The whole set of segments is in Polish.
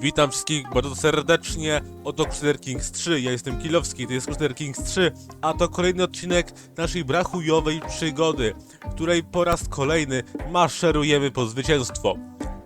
Witam wszystkich bardzo serdecznie. Oto Crusader Kings 3. Ja jestem Kilowski, to jest Crusader Kings 3, a to kolejny odcinek naszej brachujowej przygody, której po raz kolejny maszerujemy po zwycięstwo.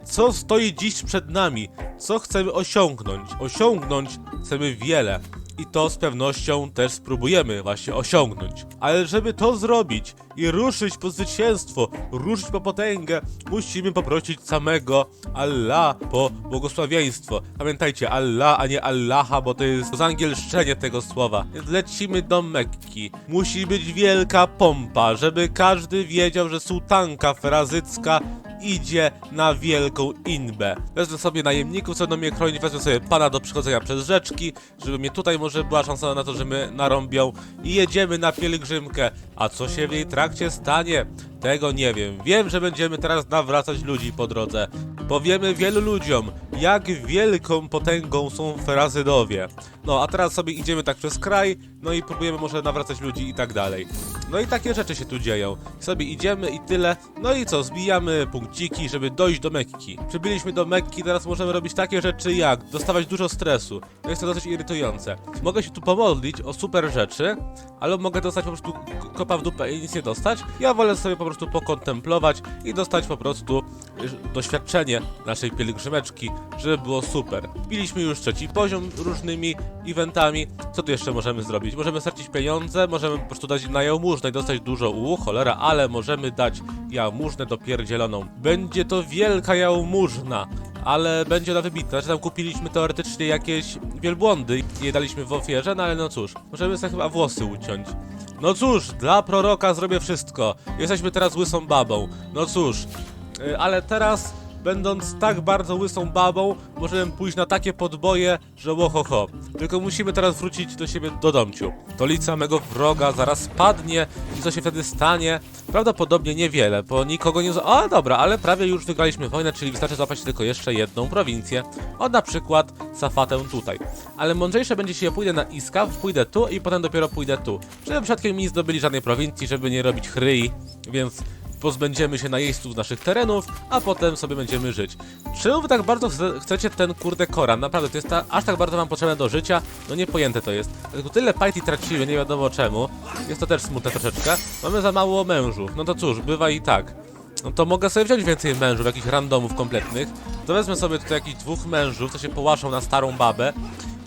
Co stoi dziś przed nami? Co chcemy osiągnąć? Osiągnąć chcemy wiele. I to z pewnością też spróbujemy właśnie osiągnąć. Ale żeby to zrobić i ruszyć po zwycięstwo, ruszyć po potęgę, musimy poprosić samego Allah po błogosławieństwo. Pamiętajcie, Allah, a nie Allaha, bo to jest zangielszczenie tego słowa. Więc lecimy do Mekki. Musi być wielka pompa, żeby każdy wiedział, że sułtanka ferazycka idzie na wielką inbę. Wezmę sobie najemników, co będą mnie chronić, wezmę sobie pana do przechodzenia przez rzeczki, żeby mnie tutaj może była szansa na to, że mnie narąbią i jedziemy na pielgrzymkę. A co się w jej trakcie stanie? Tego nie wiem. Wiem, że będziemy teraz nawracać ludzi po drodze. Powiemy wielu ludziom, jak wielką potęgą są Ferazydowie. No, a teraz sobie idziemy tak przez kraj, no i próbujemy może nawracać ludzi i tak dalej. No i takie rzeczy się tu dzieją. Sobie idziemy i tyle. No i co, zbijamy punkciki, żeby dojść do Mekki. Przybyliśmy do Mekki, teraz możemy robić takie rzeczy jak dostawać dużo stresu. To jest to dosyć irytujące. Mogę się tu pomodlić o super rzeczy, ale mogę dostać po prostu kopa w dupę i nic nie dostać. Ja wolę sobie po prostu pokontemplować i dostać po prostu y, doświadczenie naszej pielgrzymeczki, żeby było super. Wbiliśmy już trzeci poziom różnymi eventami. Co tu jeszcze możemy zrobić? Możemy stracić pieniądze, możemy po prostu dać na jałmużnę i dostać dużo u, cholera, ale możemy dać jałmużnę dopierdzieloną. Będzie to wielka jałmużna, ale będzie ona wybitna. Znaczy tam kupiliśmy teoretycznie jakieś wielbłądy i je daliśmy w ofierze, no ale no cóż, możemy sobie chyba włosy uciąć. No cóż, dla proroka zrobię wszystko. Jesteśmy teraz łysą babą. No cóż, y, ale teraz, będąc tak bardzo łysą babą, możemy pójść na takie podboje, że łohoho. Tylko musimy teraz wrócić do siebie do domciu. Stolica mego wroga zaraz padnie i co się wtedy stanie? Prawdopodobnie niewiele, bo nikogo nie... A, dobra, ale prawie już wygraliśmy wojnę, czyli wystarczy złapać tylko jeszcze jedną prowincję. O, na przykład Safatę tutaj. Ale mądrzejsze będzie, ja pójdę na Iskaw, pójdę tu i potem dopiero pójdę tu. Żeby przypadkiem nie zdobyli żadnej prowincji, żeby nie robić chryi, więc pozbędziemy się najeźdźców naszych terenów, a potem sobie będziemy żyć. Czemu wy tak bardzo chce- chcecie ten kurde Koran? Naprawdę, to jest ta, aż tak bardzo wam potrzebne do życia? No niepojęte to jest. Tylko tyle Piety tracimy, nie wiadomo czemu. Jest to też smutne troszeczkę. Mamy za mało mężów. No to cóż, bywa i tak. No to mogę sobie wziąć więcej mężów, jakichś randomów kompletnych. To wezmę sobie tutaj jakichś dwóch mężów, co się połaszą na starą babę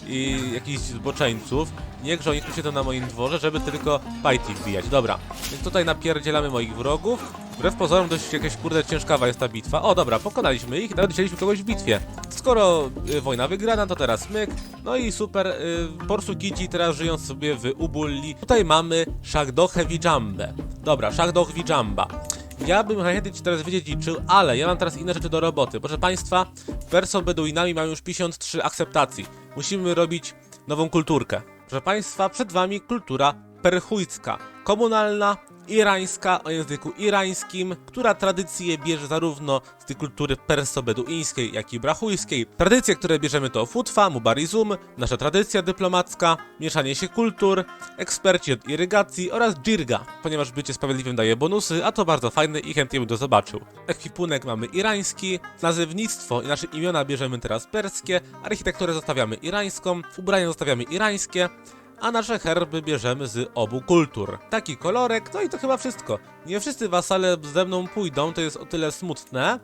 i jakichś zboczeńców. Niechże oni tu siedzą na moim dworze, żeby tylko Piety wbijać. Dobra, więc tutaj napierdzielamy moich wrogów. Wbrew pozorom dość jakaś kurde ciężkawa jest ta bitwa. O dobra, pokonaliśmy ich, nawet chcieliśmy kogoś w bitwie. Skoro y, wojna wygrana, to teraz myk. No i super, y, Porsugici teraz żyją sobie w Ubulli. Tutaj mamy Shagdoche Wijambę. Dobra, Shagdoch Wijamba. Ja bym chętnie teraz wiedzieć liczył, ale ja mam teraz inne rzeczy do roboty. Proszę Państwa, Perso Beduinami mamy już 53 akceptacji. Musimy robić nową kulturkę. Proszę Państwa, przed Wami kultura perchujska, komunalna, irańska o języku irańskim, która tradycje bierze zarówno z tej kultury perso-beduińskiej, jak i brachujskiej. Tradycje, które bierzemy to futwa, mubarizum, nasza tradycja dyplomacka, mieszanie się kultur, eksperci od irygacji oraz jirga, ponieważ bycie sprawiedliwym daje bonusy, a to bardzo fajne i chętnie bym to zobaczył. Ekwipunek mamy irański, nazewnictwo i nasze imiona bierzemy teraz perskie, architekturę zostawiamy irańską, ubrania zostawiamy irańskie, a nasze herby bierzemy z obu kultur. Taki kolorek, no i to chyba wszystko. Nie wszyscy wasale ze mną pójdą, to jest o tyle smutne,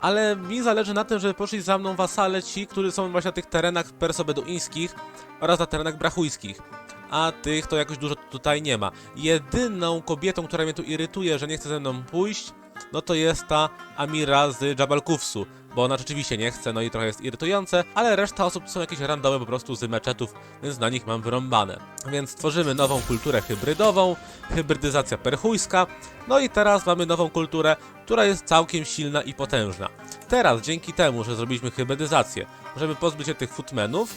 ale mi zależy na tym, żeby poszli za mną wasale ci, którzy są właśnie na tych terenach perso-beduińskich oraz na terenach brachujskich. A tych to jakoś dużo tutaj nie ma. Jedyną kobietą, która mnie tu irytuje, że nie chce ze mną pójść, no to jest ta Amira z Jabal Kufsu, bo ona rzeczywiście nie chce, no i trochę jest irytujące, ale reszta osób są jakieś randomy po prostu z meczetów, więc na nich mam wyrąbane. Więc tworzymy nową kulturę hybrydową, hybrydyzacja perchujska, no i teraz mamy nową kulturę, która jest całkiem silna i potężna. Teraz, dzięki temu, że zrobiliśmy hybrydyzację, możemy pozbyć się tych footmenów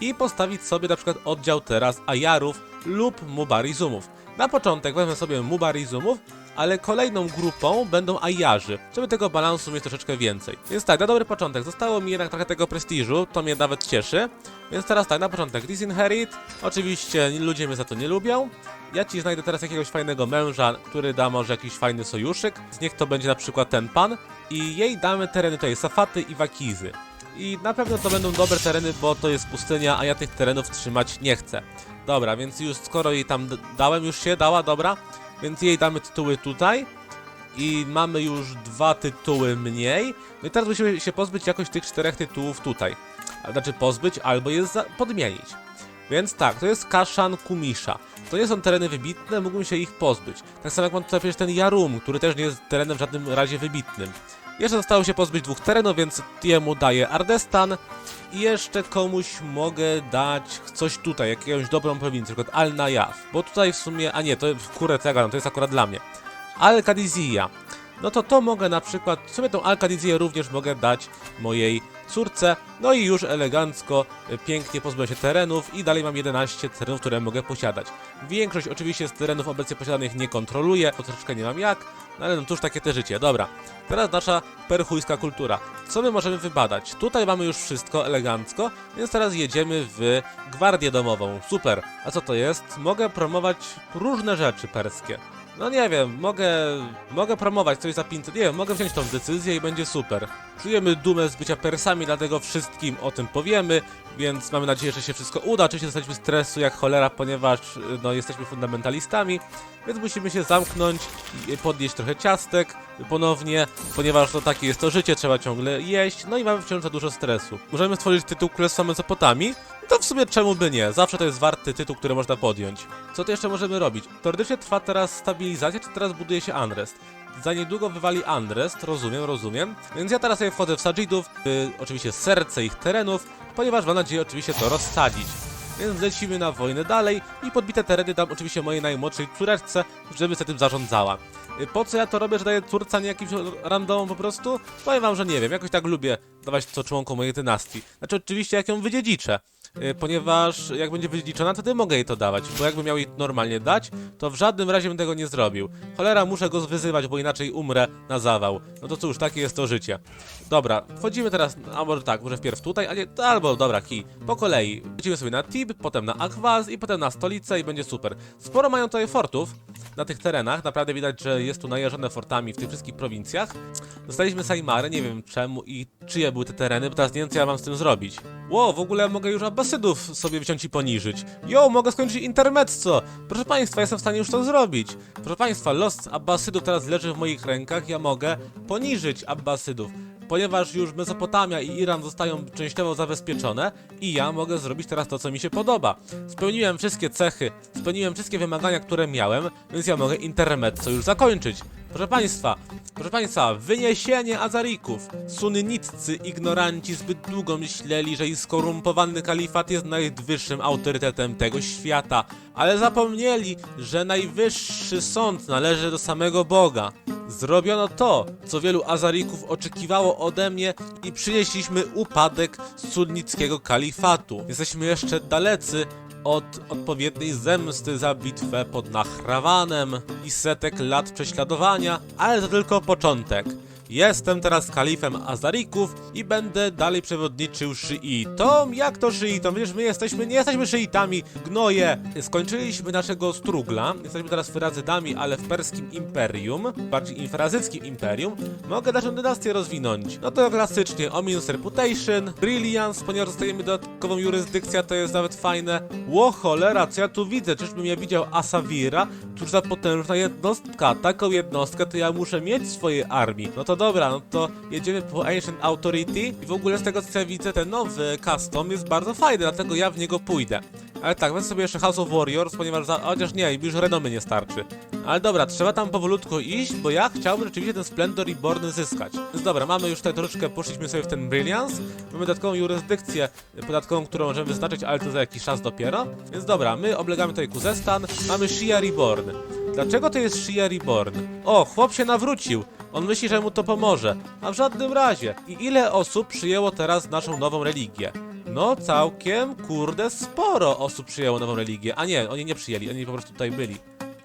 i postawić sobie na przykład oddział teraz Ajarów lub Mubarizumów. Na początek wezmę sobie Mubarizumów, ale kolejną grupą będą Ajarzy, żeby tego balansu mieć troszeczkę więcej. Więc tak, na dobry początek zostało mi jednak trochę tego prestiżu, to mnie nawet cieszy. Więc teraz tak, na początek Disinherit, oczywiście ludzie mnie za to nie lubią. Ja ci znajdę teraz jakiegoś fajnego męża, który da może jakiś fajny sojuszyk. Niech to będzie na przykład ten pan. I jej damy tereny tutaj Safaty i Wakizy. i na pewno to będą dobre tereny, bo to jest pustynia, a ja tych terenów trzymać nie chcę. Dobra, więc już skoro jej tam dałem, już się dała, dobra, więc jej damy tytuły tutaj i mamy już dwa tytuły mniej. No i teraz musimy się pozbyć jakoś tych czterech tytułów tutaj. Znaczy pozbyć albo je podmienić. Więc tak, to jest Kaszan Kumisza. To nie są tereny wybitne, mógłbym się ich pozbyć. Tak samo jak mam tutaj przecież ten Jarum, który też nie jest terenem w żadnym razie wybitnym. Jeszcze zostało się pozbyć dwóch terenów, więc jemu daję Ardestan i jeszcze komuś mogę dać coś tutaj, jakąś dobrą prowincję, przykład Al Najaf. Bo tutaj w sumie, a nie, to w kurę gadam, to jest akurat dla mnie. Al. No to to mogę na przykład, w sumie tą Al również mogę dać mojej córce. No i już elegancko, e, pięknie pozbyłem się terenów i dalej mam 11 terenów, które mogę posiadać. Większość oczywiście z terenów obecnie posiadanych nie kontroluję, bo troszeczkę nie mam jak, no ale no cóż, takie te życie. Dobra, teraz nasza perchujska kultura. Co my możemy wybadać? Tutaj mamy już wszystko elegancko, więc teraz jedziemy w gwardię domową. Super. A co to jest? Mogę promować różne rzeczy perskie. No nie wiem, mogę, mogę promować coś za 500, nie wiem, mogę wziąć tą decyzję i będzie super. Czujemy dumę z bycia Persami, dlatego wszystkim o tym powiemy, więc mamy nadzieję, że się wszystko uda. Oczywiście dostaliśmy stresu jak cholera, ponieważ no, jesteśmy fundamentalistami, więc musimy się zamknąć i podnieść trochę ciastek ponownie, ponieważ to takie jest to życie, trzeba ciągle jeść, no i mamy wciąż za dużo stresu. Możemy stworzyć tytuł Królestwa Mesopotami? To w sumie czemu by nie? Zawsze to jest warty tytuł, który można podjąć. Co tu jeszcze możemy robić? Teoretycznie trwa teraz stabilizacja, czy teraz buduje się Unrest? Za niedługo wywali Unrest, rozumiem, rozumiem. Więc ja teraz sobie wchodzę w Sajidów, y, oczywiście serce ich terenów, ponieważ mam nadzieję oczywiście to rozsadzić. Więc lecimy na wojnę dalej i podbite tereny dam oczywiście mojej najmłodszej córeczce, żeby sobie tym zarządzała. Y, Po co ja to robię, że daję córce, a nie jakimś randomom po prostu? Powiem wam, że nie wiem, jakoś tak lubię dawać to członkom mojej dynastii. Znaczy oczywiście jak ją wydziedziczę, ponieważ jak będzie wydziedziczona, to wtedy mogę jej to dawać, bo jakbym miał jej normalnie dać, to w żadnym razie bym tego nie zrobił. Cholera, muszę go wyzywać, bo inaczej umrę na zawał. No to cóż, takie jest to życie. Dobra, wchodzimy teraz, a może tak, może wpierw tutaj, a nie, albo dobra, kij, po kolei. Lecimy sobie na Tib, potem na Akwaz i potem na stolicę i będzie super. Sporo mają tutaj fortów na tych terenach, naprawdę widać, że jest tu najeżone fortami w tych wszystkich prowincjach. Dostaliśmy Saimary, nie wiem czemu i czyje były te tereny, bo teraz nie wiem co ja mam z tym zrobić. Ło, w ogóle mogę już Abbasydów sobie wziąć i poniżyć. Jo, mogę skończyć intermezzo. Proszę państwa, jestem w stanie już to zrobić. Proszę państwa, los Abbasydów teraz leży w moich rękach, ja mogę poniżyć Abbasydów. Ponieważ już Mesopotamia i Iran zostają częściowo zabezpieczone i ja mogę zrobić teraz to, co mi się podoba. Spełniłem wszystkie cechy, spełniłem wszystkie wymagania, które miałem, więc ja mogę intermezzo już zakończyć. Proszę Państwa, proszę Państwa, wyniesienie Azarików. Sunnitcy ignoranci zbyt długo myśleli, że ich skorumpowany kalifat jest najwyższym autorytetem tego świata, ale zapomnieli, że najwyższy sąd należy do samego Boga. Zrobiono to, co wielu Azarików oczekiwało ode mnie i przynieśliśmy upadek sunnickiego kalifatu. Jesteśmy jeszcze dalecy od odpowiedniej zemsty za bitwę pod Nachrawanem i setek lat prześladowania, ale to tylko początek. Jestem teraz kalifem Azarików i będę dalej przewodniczył szyitom. Jak to szyitom? Przecież my jesteśmy, nie jesteśmy szyitami, gnoje. Skończyliśmy naszego strugla, jesteśmy teraz Ferazydami, ale w perskim imperium, bardziej infrazyckim imperium, mogę naszą dynastię rozwinąć. No to klasycznie Ominous Reputation, Brilliance, ponieważ dostajemy dodatkową jurysdykcję, to jest nawet fajne. Ło cholera, co ja tu widzę? Czyżbym ja widział Asavira? Cóż za potężna jednostka, taką jednostkę to ja muszę mieć w swojej armii. No to dobra, no to jedziemy po Ancient Authority i w ogóle z tego co ja widzę, ten nowy custom jest bardzo fajny, dlatego ja w niego pójdę. Ale tak, wezmę sobie jeszcze House of Warriors, ponieważ za... chociaż nie, już renomy nie starczy. Ale dobra, trzeba tam powolutku iść, bo ja chciałbym rzeczywiście ten Splendor Reborn zyskać. Więc dobra, mamy już tutaj troszeczkę, poszliśmy sobie w ten Brilliance, mamy dodatkową jurysdykcję podatkową, którą możemy wyznaczyć, ale to za jakiś czas dopiero. Więc dobra, my oblegamy tutaj Kuzestan, mamy Shia Reborn. Dlaczego to jest Shia Reborn? O, chłop się nawrócił. On myśli, że mu to pomoże. A w żadnym razie. I ile osób przyjęło teraz naszą nową religię? No, całkiem, kurde, sporo osób przyjęło nową religię. A nie, oni nie przyjęli, oni po prostu tutaj byli.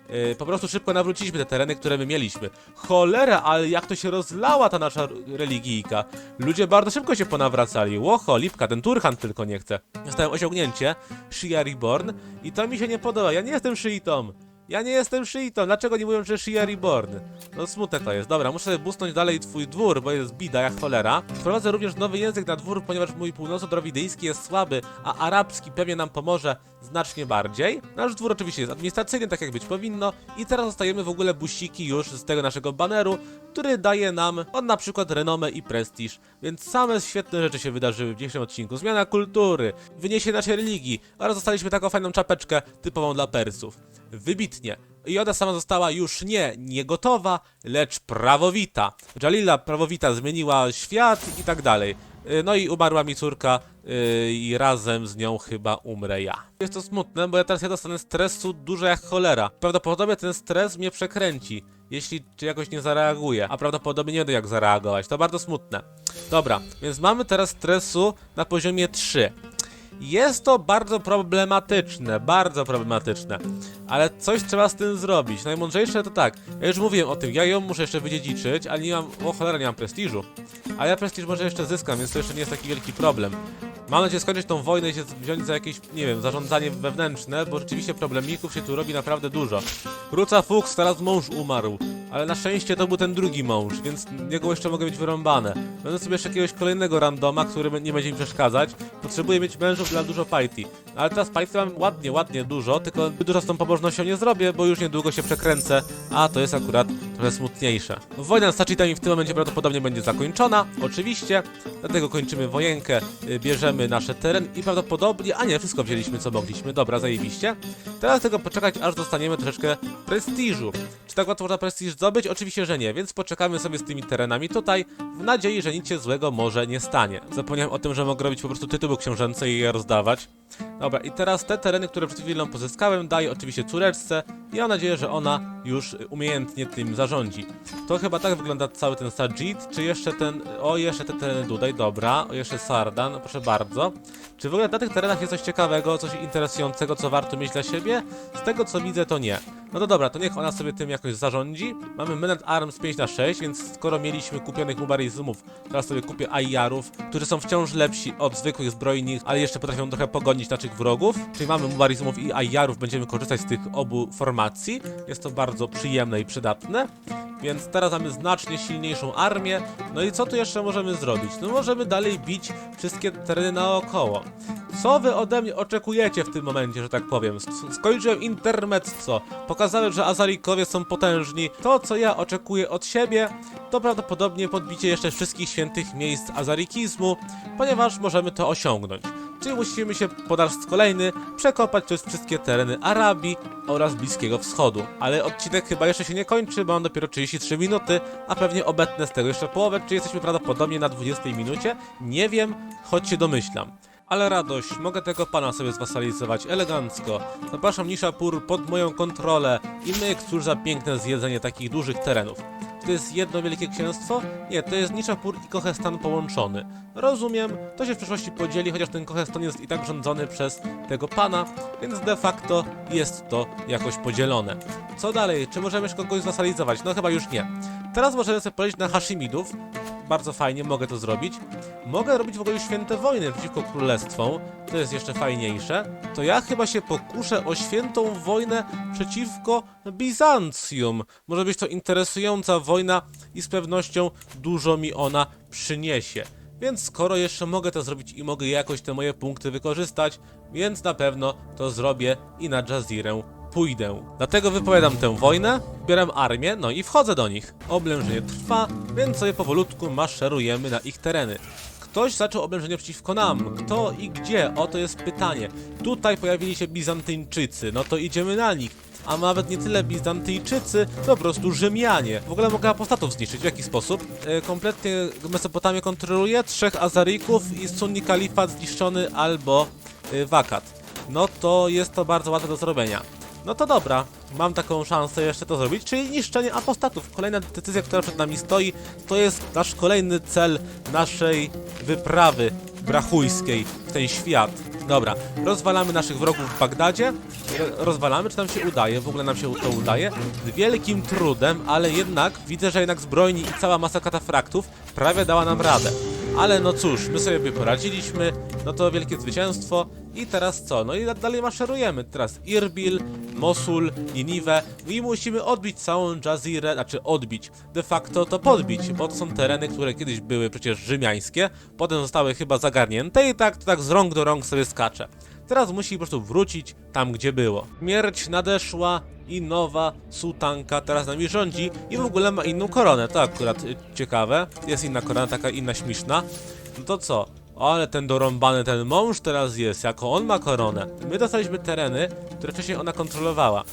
Yy, po prostu szybko nawróciliśmy te tereny, które my mieliśmy. Cholera, ale jak to się rozlała ta nasza religijka. Ludzie bardzo szybko się ponawracali. Łocho, lipka, ten Turhan tylko nie chce. Dostałem osiągnięcie, Shia Reborn i to mi się nie podoba. Ja nie jestem szyitą. Ja nie jestem szyitą, dlaczego nie mówią, że Shia Reborn? No smutne to jest. Dobra, muszę busnąć dalej twój dwór, bo jest bida jak cholera. Wprowadzę również nowy język na dwór, ponieważ mój północno-drowidyjski jest słaby, a arabski pewnie nam pomoże znacznie bardziej. Nasz dwór oczywiście jest administracyjny, tak jak być powinno. I teraz dostajemy w ogóle busiki już z tego naszego baneru, który daje nam on na przykład renomę i prestiż. Więc same świetne rzeczy się wydarzyły w dzisiejszym odcinku. Zmiana kultury, wyniesie naszej religii oraz dostaliśmy taką fajną czapeczkę typową dla Persów. Wybitnie. I ona sama została już nie nie gotowa, lecz prawowita. Jalila prawowita zmieniła świat i tak dalej. Y, No i umarła mi córka y, i razem z nią chyba umrę ja. Jest to smutne, bo ja teraz ja dostanę stresu dużo jak cholera. Prawdopodobnie ten stres mnie przekręci, jeśli czy jakoś nie zareaguję, a prawdopodobnie nie wiem jak zareagować. To bardzo smutne. Dobra, więc mamy teraz stresu na poziomie 3. Jest to bardzo problematyczne, bardzo problematyczne. Ale coś trzeba z tym zrobić. Najmądrzejsze to tak. Ja już mówiłem o tym, ja ją muszę jeszcze wydziedziczyć, ale nie mam. O cholera, nie mam prestiżu. A ja prestiż może jeszcze zyskam, więc to jeszcze nie jest taki wielki problem. Mam nadzieję skończyć tą wojnę i się wziąć za jakieś, nie wiem, zarządzanie wewnętrzne, bo rzeczywiście problemików się tu robi naprawdę dużo. Kruca Fuchs, teraz mąż umarł, ale na szczęście to był ten drugi mąż, więc jego jeszcze mogę mieć wyrąbane. Będę sobie jeszcze jakiegoś kolejnego randoma, który nie będzie mi przeszkadzać. Potrzebuję mieć mężów dla dużo Piety. Ale teraz Piety mam ładnie, ładnie dużo, tylko dużo z tą pobożnością nie zrobię, bo już niedługo się przekręcę, a to jest akurat trochę smutniejsze. Wojna z Tachitami w tym momencie prawdopodobnie będzie zakończona, oczywiście, dlatego kończymy wojenkę, y, bierzemy nasze teren i prawdopodobnie, a nie, wszystko wzięliśmy co mogliśmy, dobra, zajebiście. Teraz tylko poczekać, aż dostaniemy troszeczkę prestiżu. Czy tak łatwo można prestiż zdobyć? Oczywiście, że nie, więc poczekamy sobie z tymi terenami tutaj, w nadziei, że nic się złego może nie stanie. Zapomniałem o tym, że mogę robić po prostu tytuły książęce i je rozdawać. Dobra, i teraz te tereny, które przed chwilą pozyskałem, daję oczywiście córeczce i mam nadzieję, że ona już umiejętnie tym zarządzi. To chyba tak wygląda cały ten Sajid, czy jeszcze ten... O, jeszcze te tereny tutaj, dobra, o, jeszcze Sardan, proszę bardzo. Czy w ogóle na tych terenach jest coś ciekawego, coś interesującego, co warto mieć dla siebie? Z tego co widzę, to nie. No to dobra, to niech ona sobie tym jakoś zarządzi. Mamy Men at Arms 5 na 6 więc skoro mieliśmy kupionych Mubarizmów, teraz sobie kupię Ayarów, którzy są wciąż lepsi od zwykłych zbrojnych, ale jeszcze potrafią trochę pogonić naszych wrogów. Czyli mamy Mubarizmów i Ayarów, będziemy korzystać z tych obu formacji. Jest to bardzo przyjemne i przydatne. Więc teraz mamy znacznie silniejszą armię. No i co tu jeszcze możemy zrobić? No możemy dalej bić wszystkie tereny naokoło. Co wy ode mnie oczekujecie w tym momencie, że tak powiem? Skończyłem intermezzo, pokazałem, że Azarikowie są potężni. To, co ja oczekuję od siebie, to prawdopodobnie podbicie jeszcze wszystkich świętych miejsc azarikizmu, ponieważ możemy to osiągnąć. Czyli musimy się po raz kolejny przekopać przez wszystkie tereny Arabii oraz Bliskiego Wschodu. Ale odcinek chyba jeszcze się nie kończy, bo mam dopiero 33 minuty, a pewnie obetnę z tego jeszcze połowę, czy jesteśmy prawdopodobnie na 20 minucie. Nie wiem, choć się domyślam. Ale radość, mogę tego pana sobie zwasalizować elegancko. Zapraszam Nishapur pod moją kontrolę i myk, cóż za piękne zjedzenie takich dużych terenów. To jest jedno wielkie księstwo? Nie, to jest Nishapur i Kohestan połączony. Rozumiem, to się w przyszłości podzieli, chociaż ten Kohestan jest i tak rządzony przez tego pana, więc de facto jest to jakoś podzielone. Co dalej? Czy możemy jeszcze kogoś zwasalizować? No chyba już nie. Teraz możemy sobie polecieć na Hashimidów. Bardzo fajnie, mogę to zrobić. Mogę robić w ogóle święte wojny przeciwko królestwom. To jest jeszcze fajniejsze. To ja chyba się pokuszę o świętą wojnę przeciwko Bizancjum. Może być to interesująca wojna i z pewnością dużo mi ona przyniesie. Więc skoro jeszcze mogę to zrobić i mogę jakoś te moje punkty wykorzystać, więc na pewno to zrobię i na Jazirę pójdę. Dlatego wypowiadam tę wojnę, bieram armię, no i wchodzę do nich. Oblężenie trwa, więc sobie powolutku maszerujemy na ich tereny. Ktoś zaczął oblężenie przeciwko nam. Kto i gdzie? Oto jest pytanie. Tutaj pojawili się Bizantyńczycy, no to idziemy na nich. A nawet nie tyle Bizantyjczycy, to po prostu Rzymianie. W ogóle mogę apostatów zniszczyć. W jaki sposób? E, kompletnie Mesopotamię kontroluje, trzech Azarików i Sunni Kalifat zniszczony albo e, Wakat. No to jest to bardzo łatwe do zrobienia. No to dobra, mam taką szansę jeszcze to zrobić, czyli niszczenie apostatów. Kolejna decyzja, która przed nami stoi, to jest nasz kolejny cel naszej wyprawy brachujskiej ten świat. Dobra, rozwalamy naszych wrogów w Bagdadzie. Ro- Rozwalamy, czy nam się udaje? W ogóle nam się to udaje. Z wielkim trudem, ale jednak widzę, że jednak zbrojni i cała masa katafraktów prawie dała nam radę. Ale no cóż, my sobie poradziliśmy, no to wielkie zwycięstwo I teraz co? No i dalej maszerujemy. Teraz Irbil, Mosul, Niniwę i musimy odbić całą Jazirę, znaczy odbić, de facto to podbić, bo to są tereny, które kiedyś były przecież rzymiańskie, potem zostały chyba zagarnięte i tak to tak z rąk do rąk sobie skacze. Teraz musi po prostu wrócić tam, gdzie było. Śmierć nadeszła i nowa sułtanka teraz nami rządzi i w ogóle ma inną koronę. To akurat y, ciekawe. Jest inna korona, taka inna śmieszna. No to co? Ale ten dorąbany ten mąż teraz jest, jako on ma koronę. My dostaliśmy tereny, które wcześniej ona kontrolowała.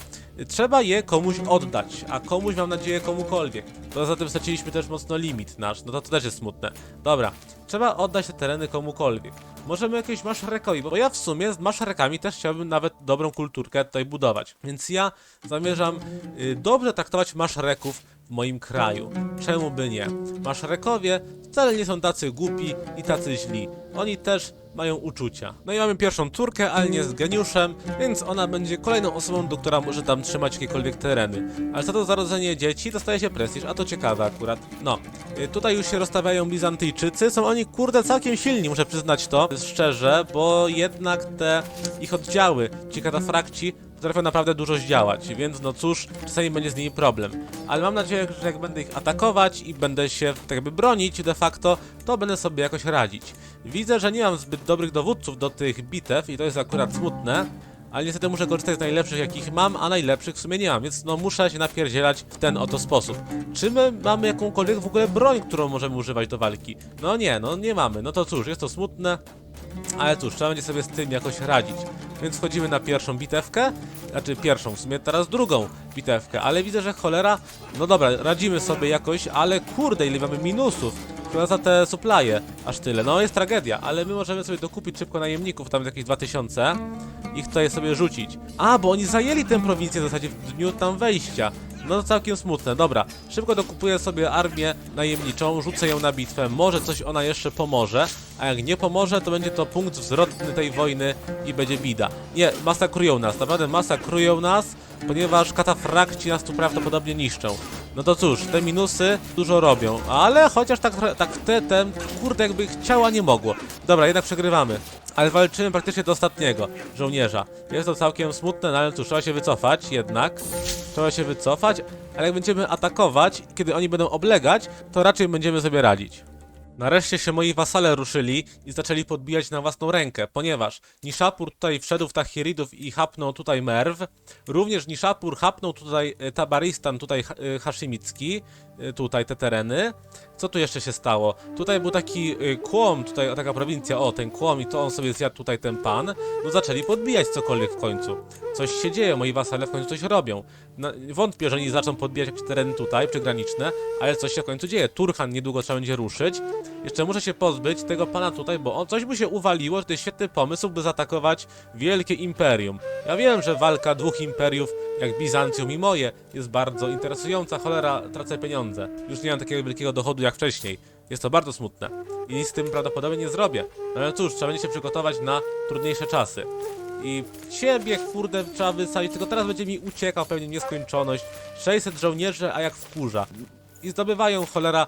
Trzeba je komuś oddać, a komuś mam nadzieję komukolwiek. Poza tym straciliśmy też mocno limit nasz, no to, to też jest smutne. Dobra, trzeba oddać te tereny komukolwiek. Możemy jakieś maszrekowi, bo ja w sumie z maszrekami też chciałbym nawet dobrą kulturkę tutaj budować. Więc ja zamierzam y, dobrze traktować maszreków w moim kraju. Czemu by nie? Maszrekowie wcale nie są tacy głupi i tacy źli. Oni też mają uczucia. No i mamy pierwszą córkę, ale nie z geniuszem, więc ona będzie kolejną osobą, do która może tam trzymać jakiekolwiek tereny. Ale co to za rodzenie dzieci, dostaje się prestiż, a to ciekawe akurat. No, y, tutaj już się rozstawiają Bizantyjczycy, są oni kurde całkiem silni, muszę przyznać to szczerze, bo jednak te ich oddziały, ci katafrakci, potrafią naprawdę dużo zdziałać, więc no cóż, czasami będzie z nimi problem. Ale mam nadzieję, że jak będę ich atakować i będę się tak jakby bronić de facto, to będę sobie jakoś radzić. Widzę, że nie mam zbyt dobrych dowódców do tych bitew i to jest akurat smutne, ale niestety muszę korzystać z najlepszych jakich mam, a najlepszych w sumie nie mam, więc no muszę się napierdzielać w ten oto sposób. Czy my mamy jakąkolwiek w ogóle broń, którą możemy używać do walki? No nie, no nie mamy, no to cóż, jest to smutne, ale cóż, trzeba będzie sobie z tym jakoś radzić. Więc wchodzimy na pierwszą bitewkę, znaczy pierwszą, w sumie teraz drugą bitewkę, ale widzę, że cholera, no dobra, radzimy sobie jakoś, ale kurde, ile mamy minusów. Chyba za te supply'e, aż tyle. No jest tragedia, ale my możemy sobie dokupić szybko najemników, tam jakieś 2000 ich tutaj sobie rzucić. A, bo oni zajęli tę prowincję w zasadzie w dniu tam wejścia. No to całkiem smutne, dobra. Szybko dokupuję sobie armię najemniczą, rzucę ją na bitwę, może coś ona jeszcze pomoże, a jak nie pomoże, to będzie to punkt zwrotny tej wojny i będzie bida. Nie, masakrują nas, naprawdę masakrują nas, ponieważ katafrakci nas tu prawdopodobnie niszczą. No to cóż, te minusy dużo robią, ale chociaż tak, tak te, te, kurde, jakby chciała, nie mogło. Dobra, jednak przegrywamy. Ale walczymy praktycznie do ostatniego żołnierza. Jest to całkiem smutne, no ale cóż, trzeba się wycofać jednak. Trzeba się wycofać, ale jak będziemy atakować, kiedy oni będą oblegać, to raczej będziemy sobie radzić. Nareszcie się moi wasale ruszyli i zaczęli podbijać na własną rękę, ponieważ Nishapur tutaj wszedł w Tachiridów i hapnął tutaj Merw. Również Nishapur hapnął tutaj e, Tabaristan, tutaj e, Hashimicki, e, tutaj te tereny. Co tu jeszcze się stało? Tutaj był taki e, kłom, tutaj taka prowincja, o ten kłom i to on sobie zjadł tutaj ten pan. No zaczęli podbijać cokolwiek w końcu. Coś się dzieje, moi wasale w końcu coś robią. No, wątpię, że oni zaczną podbijać jakieś tereny tutaj, przygraniczne, ale coś się w końcu dzieje. Turhan niedługo trzeba będzie ruszyć. Jeszcze muszę się pozbyć tego pana tutaj, bo on coś mu się uwaliło, że to jest świetny pomysł, by zaatakować wielkie imperium. Ja wiem, że walka dwóch imperiów, jak Bizancjum i moje, jest bardzo interesująca, cholera, tracę pieniądze. Już nie mam takiego wielkiego dochodu jak wcześniej. Jest to bardzo smutne. I nic z tym prawdopodobnie nie zrobię. No ale cóż, trzeba będzie się przygotować na trudniejsze czasy. I ciebie, kurde, trzeba wysadzić, tylko teraz będzie mi uciekał pewnie nieskończoność. 600 żołnierzy, a jak wkurza. I zdobywają, cholera,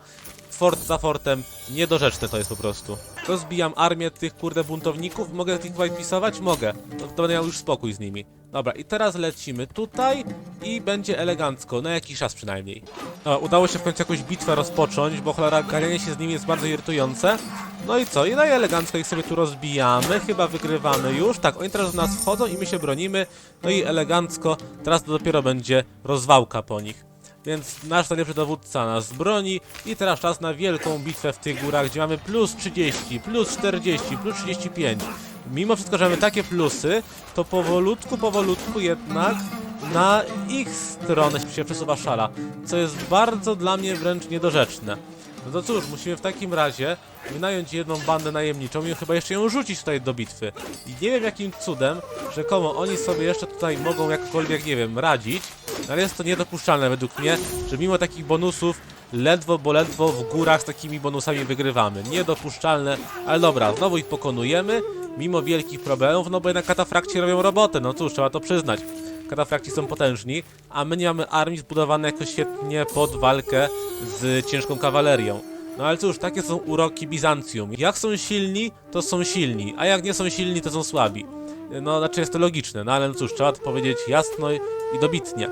fort za fortem. Niedorzeczne to jest po prostu. Rozbijam armię tych, kurde, buntowników. Mogę tych tutaj pisować? Mogę. To, to będę miał już spokój z nimi. Dobra, i teraz lecimy tutaj i będzie elegancko, na jakiś czas przynajmniej. O, udało się w końcu jakąś bitwę rozpocząć, bo cholera ganianie się z nimi jest bardzo irytujące. No i co? I no i elegancko ich sobie tu rozbijamy, chyba wygrywamy już. Tak, oni teraz w nas wchodzą i my się bronimy. No i elegancko, teraz to dopiero będzie rozwałka po nich. Więc nasz najlepszy dowódca nas broni i teraz czas na wielką bitwę w tych górach, gdzie mamy plus 30, plus 40, plus 35. Mimo wszystko, że mamy takie plusy, to powolutku, powolutku jednak na ich stronę się przesuwa szala, co jest bardzo dla mnie wręcz niedorzeczne. No to cóż, musimy w takim razie wynająć jedną bandę najemniczą i chyba jeszcze ją rzucić tutaj do bitwy. I nie wiem jakim cudem, rzekomo oni sobie jeszcze tutaj mogą jakkolwiek, nie wiem, radzić, no ale jest to niedopuszczalne według mnie, że mimo takich bonusów ledwo, bo ledwo w górach z takimi bonusami wygrywamy. Niedopuszczalne, ale dobra, znowu ich pokonujemy, mimo wielkich problemów, no bo jednak katafrakci robią robotę, no cóż, trzeba to przyznać. Katafrakci są potężni, a my nie mamy armii zbudowanej jakoś świetnie pod walkę z ciężką kawalerią. No ale cóż, takie są uroki Bizancjum. Jak są silni, to są silni, a jak nie są silni, to są słabi. No, znaczy jest to logiczne, no ale no cóż, trzeba to powiedzieć jasno i dobitnie.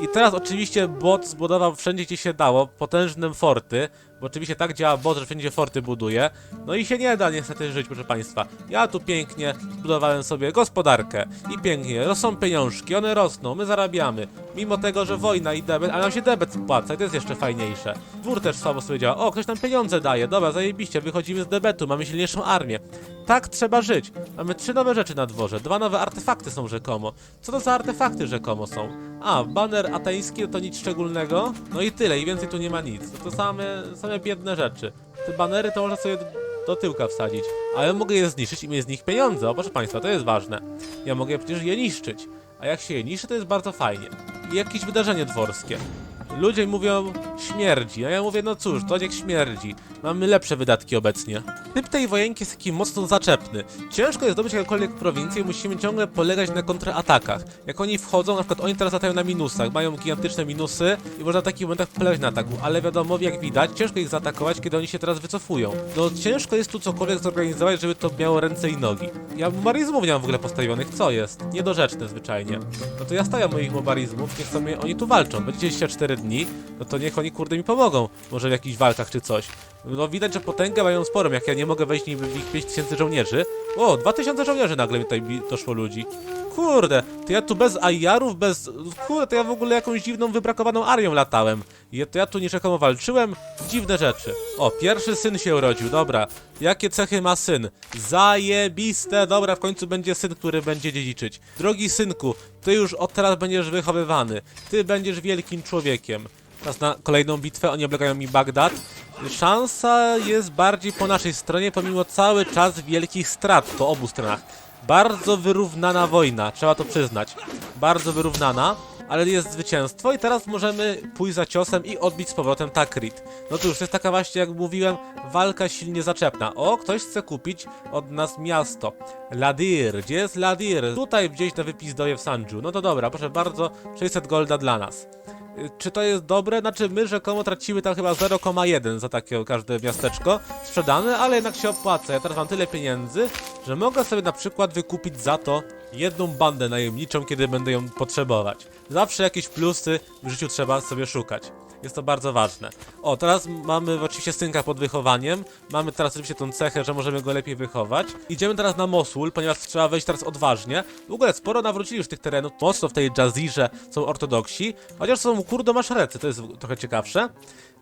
I teraz oczywiście bot zbudował wszędzie gdzie się dało potężne forty, bo oczywiście tak działa bot, że wszędzie forty buduje. No i się nie da niestety żyć, proszę państwa. Ja tu pięknie zbudowałem sobie gospodarkę i pięknie, rosną pieniążki, one rosną, my zarabiamy. Mimo tego, że wojna i debet, ale nam się debet spłaca i to jest jeszcze fajniejsze. Dwór też słabo sobie działa. O, ktoś nam pieniądze daje, dobra, zajebiście, wychodzimy z debetu, mamy silniejszą armię. Tak trzeba żyć. Mamy trzy nowe rzeczy na dworze, dwa nowe artefakty są rzekomo. Co to za artefakty rzekomo są? A, baner ateński to nic szczególnego. No i tyle, i więcej tu nie ma nic. To same, same biedne rzeczy. Te banery to można sobie do, tyłka wsadzić. Ale mogę je zniszczyć i mieć z nich pieniądze. O, proszę państwa, to jest ważne. Ja mogę przecież je niszczyć. A jak się je niszczy, to jest bardzo fajnie. I jakieś wydarzenie dworskie. Ludzie mówią śmierdzi, a ja mówię, no cóż, to niech śmierdzi. Mamy lepsze wydatki obecnie. Typ tej wojenki jest taki mocno zaczepny. Ciężko jest zdobyć jakąkolwiek prowincję i musimy ciągle polegać na kontratakach. Jak oni wchodzą, na przykład oni teraz latają na minusach, mają gigantyczne minusy i można w takich momentach polegać na ataku, ale wiadomo, jak widać, ciężko ich zaatakować, kiedy oni się teraz wycofują. No ciężko jest tu cokolwiek zorganizować, żeby to miało ręce i nogi. Ja mobarizmów nie mam w ogóle postawionych, co jest? Niedorzeczne zwyczajnie. No to ja stawiam moich mobarizmów, niech sobie oni tu walczą. Będzie 24 dni, no to niech oni kurde mi pomogą. Może w jakichś walkach czy coś. No widać, że potęgę mają sporą, jak ja nie mogę wejść niby w ich 5000 żołnierzy. O, 2000 żołnierzy nagle mi tutaj doszło ludzi. Kurde, to ja tu bez ajarów, bez... Kurde, to ja w ogóle jakąś dziwną, wybrakowaną arią latałem. I to ja tu niczego walczyłem? Dziwne rzeczy. O, pierwszy syn się urodził, dobra. Jakie cechy ma syn? Zajebiste, dobra, w końcu będzie syn, który będzie dziedziczyć. Drogi synku, ty już od teraz będziesz wychowywany. Ty będziesz wielkim człowiekiem. Teraz na kolejną bitwę oni oblegają mi Bagdad. Szansa jest bardziej po naszej stronie, pomimo cały czas wielkich strat po obu stronach. Bardzo wyrównana wojna, trzeba to przyznać. Bardzo wyrównana, ale jest zwycięstwo i teraz możemy pójść za ciosem i odbić z powrotem Takrit. No cóż, to jest taka właśnie, jak mówiłem, walka silnie zaczepna. O, ktoś chce kupić od nas miasto. Ladir, gdzie jest Ladir? Tutaj gdzieś na wypizdoje w Sanju. No to dobra, proszę bardzo, 600 golda dla nas. Czy to jest dobre? Znaczy my rzekomo tracimy tam chyba 0,1 za takie każde miasteczko sprzedane, ale jednak się opłaca. Ja teraz mam tyle pieniędzy, że mogę sobie na przykład wykupić za to jedną bandę najemniczą, kiedy będę ją potrzebować. Zawsze jakieś plusy w życiu trzeba sobie szukać. Jest to bardzo ważne. O, teraz mamy oczywiście synka pod wychowaniem. Mamy teraz oczywiście tą cechę, że możemy go lepiej wychować. Idziemy teraz na Mosul, ponieważ trzeba wejść teraz odważnie. W ogóle sporo nawrócili już tych terenów. Mocno w tej Jazirze są ortodoksi. Chociaż są kurdomaszerecy, to jest trochę ciekawsze.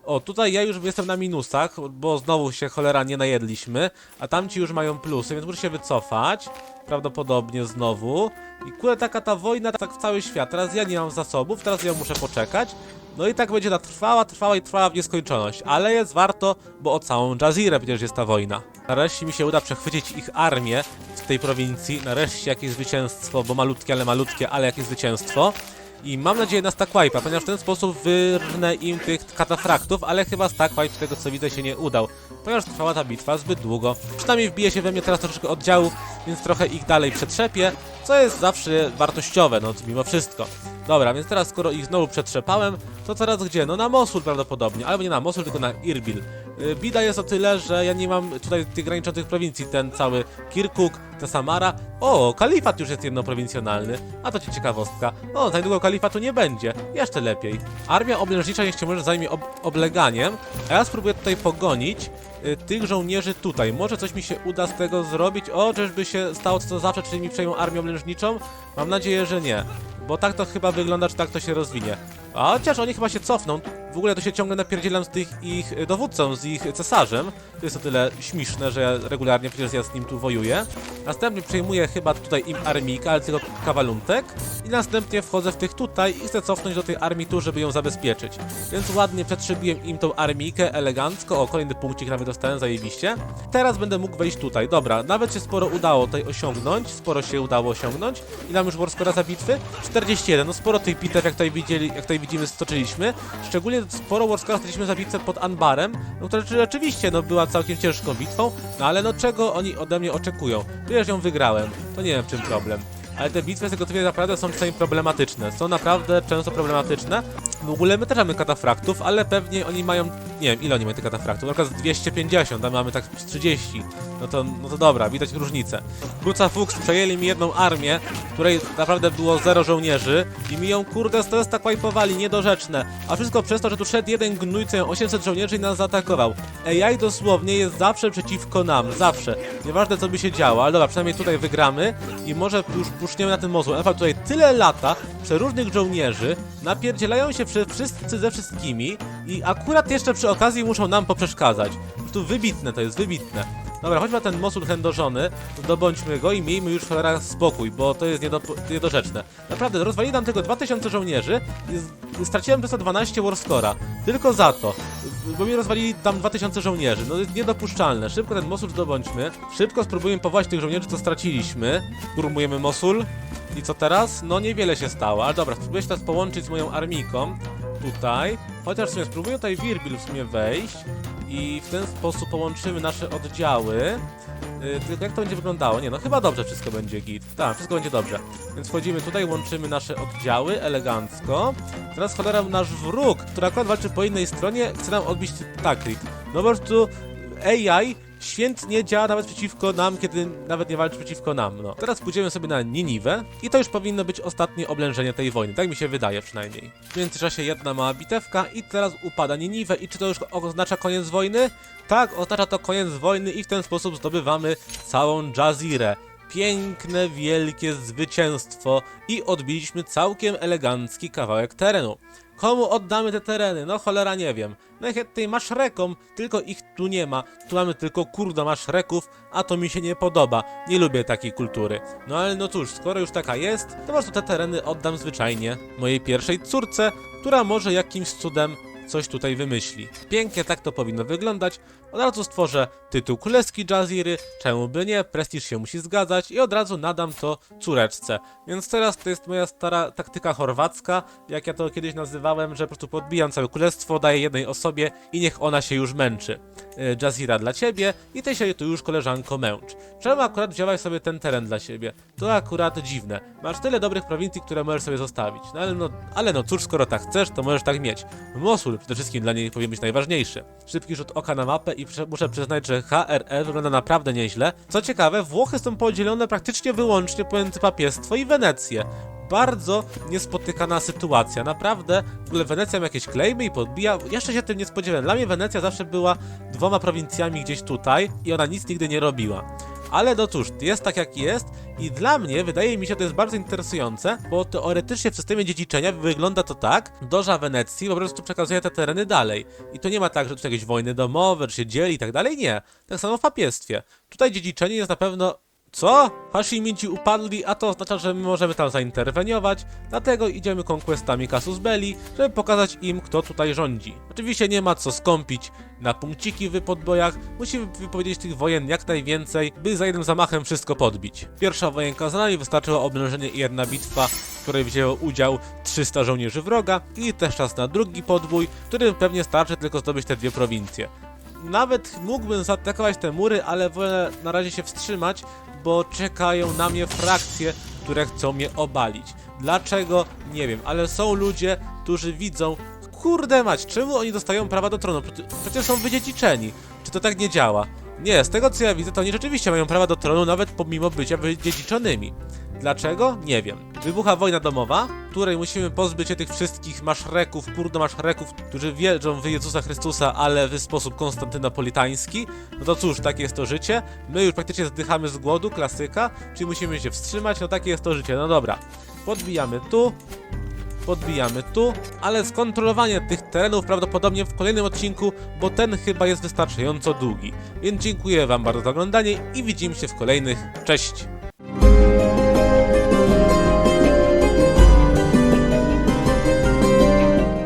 O, tutaj ja już jestem na minusach, bo znowu się cholera nie najedliśmy, a tamci już mają plusy, więc muszę się wycofać. Prawdopodobnie znowu. I kurde, taka ta wojna, tak w cały świat. Teraz ja nie mam zasobów, teraz ja muszę poczekać. No i tak będzie ta trwała, trwała i trwała w nieskończoność. Ale jest warto, bo o całą Jazirę przecież jest ta wojna. Nareszcie mi się uda przechwycić ich armię w tej prowincji. Nareszcie jakieś zwycięstwo, bo malutkie, ale malutkie, ale jakieś zwycięstwo. I mam nadzieję na stack wipe'a, ponieważ w ten sposób wyrnę im tych katafraktów, ale chyba stack wipe z tego co widzę się nie udał, ponieważ trwała ta bitwa zbyt długo. Przynajmniej wbije się we mnie teraz troszeczkę oddziałów, więc trochę ich dalej przetrzepię, co jest zawsze wartościowe, no mimo wszystko. Dobra, więc teraz skoro ich znowu przetrzepałem, to teraz gdzie? No na Mosul prawdopodobnie, albo nie na Mosul, tylko na Irbil. Yy, Bida jest o tyle, że ja nie mam tutaj tych graniczących prowincji, ten cały Kirkuk, ta Samara. O, kalifat już jest jednoprowincjonalny, a to ci ciekawostka. O, za niedługo kalifatu nie będzie, jeszcze lepiej. Armia oblężnicza niech może zajmie ob obleganiem, a ja spróbuję tutaj pogonić y, tych żołnierzy tutaj. Może coś mi się uda z tego zrobić. O, czyżby się stało co zawsze, czyli mi przejmą armię oblężniczą? Mam nadzieję, że nie. Bo tak to chyba wygląda, czy tak to się rozwinie. A chociaż oni chyba się cofną. W ogóle to się ciągle napierdzielam z tych ich y, dowódcą, z ich cesarzem. To jest o tyle śmieszne, że ja regularnie przecież ja z nim tu wojuję. Następnie przejmuję chyba tutaj im armijkę, ale tylko kawaluntek. I następnie wchodzę w tych tutaj i chcę cofnąć do tej armii tu, żeby ją zabezpieczyć. Więc ładnie przetrzebiłem im tą armijkę elegancko. O, kolejny punkcik nawet dostałem, zajebiście. Teraz będę mógł wejść tutaj. Dobra, nawet się sporo udało tutaj osiągnąć. Sporo się udało osiągnąć. I nam już Warskora bitwy? 41. No sporo tych bitew, jak tutaj, widzieli, jak tutaj widzimy, stoczyliśmy. Szczególnie sporo Warskora staliśmy za bitwę pod Anbarem, no która rzeczywiście no, była całkiem ciężką bitwą. No ale no czego oni ode mnie oczekują? Przecież ją wygrałem. To nie wiem w czym problem ale te bitwy z tego typu naprawdę są czasami problematyczne. Są naprawdę często problematyczne. W ogóle my też mamy katafraktów, ale pewnie oni mają, nie wiem, ile oni mają tych katafraktów, na przykład z 250, a my mamy tak z 30. No to, no to dobra, widać różnicę. Kruca Fuchs przejęli mi jedną armię, której naprawdę było zero żołnierzy i mi ją kurde stres tak wajpowali, niedorzeczne. A wszystko przez to, że tu szedł jeden gnój, co miał 800 żołnierzy i nas zaatakował. AI dosłownie jest zawsze przeciwko nam, zawsze. Nieważne co by się działo, ale dobra, przynajmniej tutaj wygramy i może już puszniemy na ten mozuł. Na tutaj tyle lata, przeróżnych żołnierzy, napierdzielają się przy, wszyscy ze wszystkimi i akurat jeszcze przy okazji muszą nam poprzeszkadzać. Po prostu wybitne to jest, wybitne. Dobra, chodźmy ten mosul chędożony, zdobądźmy go i miejmy już cholera spokój, bo to jest niedo, niedorzeczne. Naprawdę, rozwalili nam tego 2000 żołnierzy i straciłem przez to 12 warscora. Tylko za to, bo mi rozwalili tam 2000 żołnierzy. No to jest niedopuszczalne. Szybko ten mosul zdobądźmy, szybko spróbujemy powołać tych żołnierzy, co straciliśmy. Turmujemy mosul. I co teraz? No niewiele się stało, ale dobra, spróbuję się teraz połączyć z moją armiką tutaj. Chociaż w sumie spróbuję tutaj Wirbil w sumie wejść i w ten sposób połączymy nasze oddziały. Yy, tylko jak to będzie wyglądało? Nie, no chyba dobrze wszystko będzie git. Tak, wszystko będzie dobrze. Więc wchodzimy tutaj, łączymy nasze oddziały elegancko. Teraz cholera nasz wróg, który akurat walczy po innej stronie, chce nam odbić takrit. No po prostu AI świetnie działa nawet przeciwko nam, kiedy nawet nie walczy przeciwko nam. No. Teraz pójdziemy sobie na Niniwę i to już powinno być ostatnie oblężenie tej wojny, tak mi się wydaje przynajmniej. W międzyczasie jedna mała bitewka i teraz upada Niniwę i czy to już oznacza koniec wojny? Tak, oznacza to koniec wojny i w ten sposób zdobywamy całą Jazirę. Piękne, wielkie zwycięstwo i odbiliśmy całkiem elegancki kawałek terenu. Komu oddamy te tereny? No cholera nie wiem. Najchętniej maszrekom, tylko ich tu nie ma. Tu mamy tylko kurda maszreków, a to mi się nie podoba. Nie lubię takiej kultury. No ale no cóż, skoro już taka jest, to po prostu te tereny oddam zwyczajnie mojej pierwszej córce, która może jakimś cudem coś tutaj wymyśli. Pięknie tak to powinno wyglądać. Od razu stworzę tytuł Królewski Jaziry, czemu by nie, prestiż się musi zgadzać i od razu nadam to córeczce. Więc teraz to jest moja stara taktyka chorwacka, jak ja to kiedyś nazywałem, że po prostu podbijam całe królestwo, daję jednej osobie i niech ona się już męczy. E, Jazira dla ciebie i ty się tu już koleżanko męcz. Czemu akurat wziąłeś sobie ten teren dla siebie? To akurat dziwne. Masz tyle dobrych prowincji, które możesz sobie zostawić. No ale no, ale no cóż, skoro tak chcesz, to możesz tak mieć. Mosul przede wszystkim dla niej powinien być najważniejszy. Szybki rzut oka na mapę i muszę przyznać, że HRE wygląda naprawdę nieźle. Co ciekawe, Włochy są podzielone praktycznie wyłącznie pomiędzy papiestwo i Wenecję. Bardzo niespotykana sytuacja, naprawdę. W ogóle Wenecja ma jakieś klejmy i podbija. Jeszcze się tym nie spodziewałem. Dla mnie Wenecja zawsze była dwoma prowincjami gdzieś tutaj i ona nic nigdy nie robiła. Ale no cóż, jest tak jak jest i dla mnie wydaje mi się to jest bardzo interesujące, bo teoretycznie w systemie dziedziczenia wygląda to tak, Doża Wenecji po prostu przekazuje te tereny dalej. I to nie ma tak, że tutaj jakieś wojny domowe, czy się dzieli i tak dalej, nie. Tak samo w papiestwie. Tutaj dziedziczenie jest na pewno co? Hashimici upadli, a to oznacza, że my możemy tam zainterweniować, dlatego idziemy konquestami Casus Belli, żeby pokazać im, kto tutaj rządzi. Oczywiście nie ma co skąpić na punkciki w podbojach, musimy wypowiedzieć tych wojen jak najwięcej, by za jednym zamachem wszystko podbić. Pierwsza wojenka za nami wystarczyło oblężenie i jedna bitwa, w której wzięło udział 300 żołnierzy wroga i też czas na drugi podbój, którym pewnie starczy tylko zdobyć te dwie prowincje nawet mógłbym zaatakować te mury, ale wolę na razie się wstrzymać, bo czekają na mnie frakcje, które chcą mnie obalić. Dlaczego? Nie wiem, ale są ludzie, którzy widzą, kurde mać, czemu oni dostają prawa do tronu? Przecież- są wydziedziczeni. Czy to tak nie działa? Nie, z tego co ja widzę, to oni rzeczywiście mają prawa do tronu, nawet pomimo bycia wydziedziczonymi. Dlaczego? Nie wiem. Wybucha wojna domowa, której musimy pozbyć się tych wszystkich maszreków, kurdo-maszreków, którzy wierzą w Jezusa Chrystusa, ale w sposób konstantynopolitański. No to cóż, takie jest to życie. My już praktycznie zdychamy z głodu, klasyka, czyli musimy się wstrzymać, no takie jest to życie. No dobra. Podbijamy tu, podbijamy tu, ale skontrolowanie tych terenów prawdopodobnie w kolejnym odcinku, bo ten chyba jest wystarczająco długi. Więc dziękuję Wam bardzo za oglądanie i widzimy się w kolejnych. Cześć!